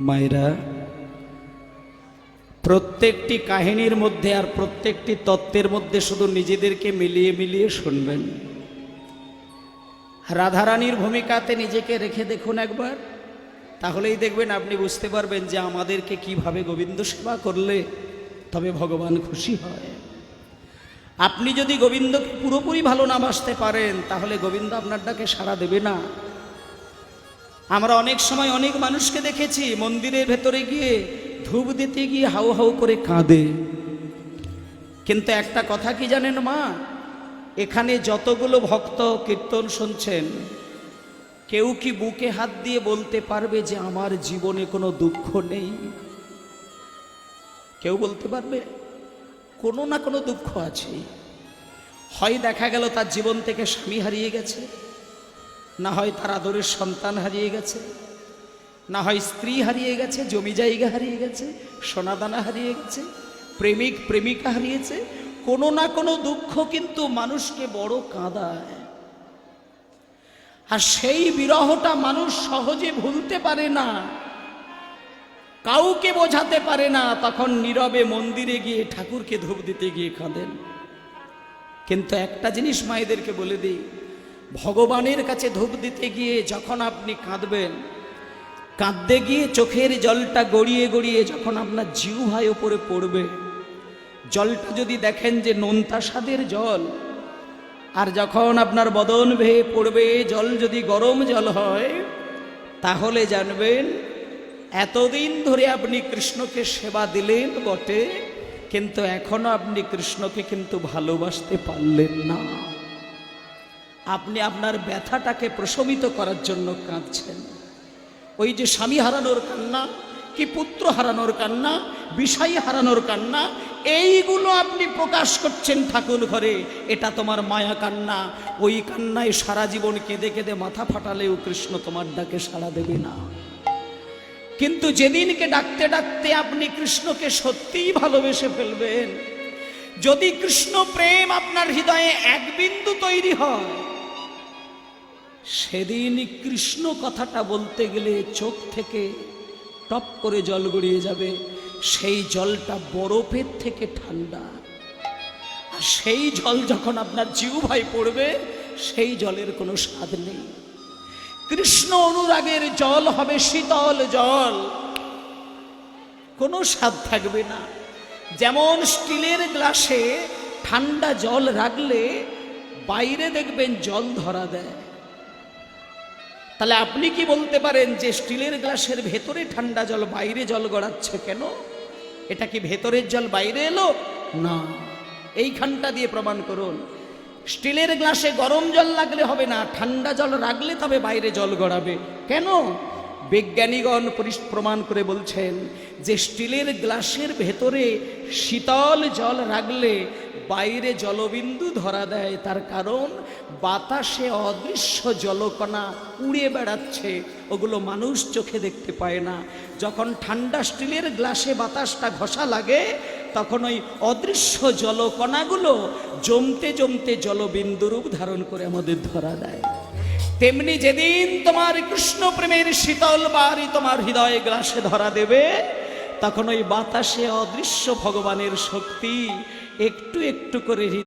মায়েরা, প্রত্যেকটি কাহিনীর মধ্যে আর প্রত্যেকটি তত্ত্বের মধ্যে শুধু নিজেদেরকে মিলিয়ে মিলিয়ে শুনবেন। রাধারানীর ভূমিকাতে নিজেকে রেখে দেখুন একবার, তাহলেই দেখবেন আপনি বুঝতে পারবেন যে আমাদেরকে কীভাবে গোবিন্দ সেবা করলে তবে ভগবান খুশি হয়। আপনি যদি গোবিন্দকে পুরোপুরি ভালো না বাসতে পারেন, তাহলে গোবিন্দ আপনার ডাকে সাড়া দেবে না। আমরা অনেক সময় অনেক মানুষকে দেখেছি মন্দিরের ভেতরে গিয়ে ধূপ দিতে গিয়ে হাউ হাউ করে কাঁদে। কিন্তু একটা কথা কি জানেন মা? এখানে যতগুলো ভক্ত কীর্তন শুনছেন, কেউ কি বুকে হাত দিয়ে বলতে পারবে যে আমার জীবনে কোনো দুঃখ নেই? কেউ বলতে পারবে, কোনো না কোনো দুঃখ আছে। হয় দেখা গেল তার জীবন থেকে স্বামী হারিয়ে গেছে। না হয় তার আদরের সন্তান হারিয়ে গেছে, না হয় স্ত্রী হারিয়ে গেছে, জমি জায়গা হারিয়ে গেছে, সোনাদানা হারিয়ে গেছে, প্রেমিক, প্রেমিকা হারিয়েছে, কোনো না কোনো দুঃখ কিন্তু মানুষকে বড় কাঁদায়। আর সেই বিরহটা মানুষ সহজে ভুলতে পারে না, কাউকে বোঝাতে পারে না, তখন নীরবে মন্দিরে গিয়ে ঠাকুরকে ধূপ দিতে গিয়ে কাঁদেন। কিন্তু একটা জিনিস মায়েদেরকে বলে দিই ভগবানের কাছে ধূপ দিতে গিয়ে যখন আপনি কাঁদবেন, কাঁদতে গিয়ে চোখের জলটা গড়িয়ে গড়িয়ে যখন আপনার জিউভাই ওপরে পড়বে, জলটা যদি দেখেন যে নোনতা স্বাদের জল, আর যখন আপনার বদন ভেয়ে পড়বে, জল যদি গরম জল হয়, তাহলে জানবেন এতদিন ধরে আপনি কৃষ্ণকে সেবা দিলেন বটে, কিন্তু এখনও আপনি কৃষ্ণকে কিন্তু ভালোবাসতে পারলেন না। আপনি আপনার ব্যথাটাকে প্রশমিত করার জন্য কাঁদছেন। ওই যে স্বামী হারানোর কান্না, কি পুত্র হারানোর কান্না বিষয় হারানোর কান্না, এইগুলো আপনি প্রকাশ করছেন ঠাকুর ঘরে, এটা তোমার মায়া কান্না। ওই কান্নায় সারা জীবন কেঁদে কেঁদে মাথা ফাটালেও কৃষ্ণ তোমার ডাকে সাড়া দেবে না। কিন্তু যেদিনকে ডাকতে ডাকতে আপনি কৃষ্ণকে সত্যিই ভালোবেসে ফেলবেন। যদি কৃষ্ণ প্রেম আপনার হৃদয়ে এক বিন্দু তৈরি হয় সেদিন কৃষ্ণ কথাটা বলতে গেলে চোখ থেকে টপ করে জল গড়িয়ে যাবে। সেই জলটা বরফের থেকে ঠান্ডা। আর সেই জল যখন আপনার জিউ ভাই পড়বে, সেই জলের কোনো স্বাদ নেই। কৃষ্ণ অনুরাগের জল হবে শীতল জল। কোনো স্বাদ থাকবে না। যেমন স্টিলের গ্লাসে ঠান্ডা জল রাখলে বাইরে দেখবেন জল ধরা দেয়। তাহলে আপনি কি বলতে পারেন যে স্টিলের গ্লাসের ভেতরে ঠান্ডা জল, বাইরে জল গড়াচ্ছে কেন? এটা কি ভেতরের জল, বাইরে এলো? না। এইখানটা দিয়ে প্রমাণ করুন। স্টিলের গ্লাসে গরম জল লাগলে হবে না, ঠান্ডা জল রাখলে তবে বাইরে জল গড়াবে। কেন? বিজ্ঞানীগণ প্রমাণ করে বলছেন যে স্টিলের গ্লাসের ভেতরে শীতল জল রাখলে বাইরে জলবিন্দু ধরা দেয়, তার কারণ বাতাসে অদৃশ্য জলকণা উড়ে বেড়াচ্ছে, ওগুলো মানুষ চোখে দেখতে পায় না। যখন ঠান্ডা স্টিলের গ্লাসে বাতাসটা ঘষা লাগে, তখন ওই অদৃশ্য জলকণাগুলো জমতে জমতে জলবিন্দু রূপ ধারণ করে আমাদের ধরা দেয়। তেমনি যেদিন তোমার কৃষ্ণ প্রেমের শীতল বাড়ি তোমার হৃদয়ে গ্লাসে ধরা দেবে, তখন ওই বাতাসে অদৃশ্য ভগবানের শক্তি একটু একটু করে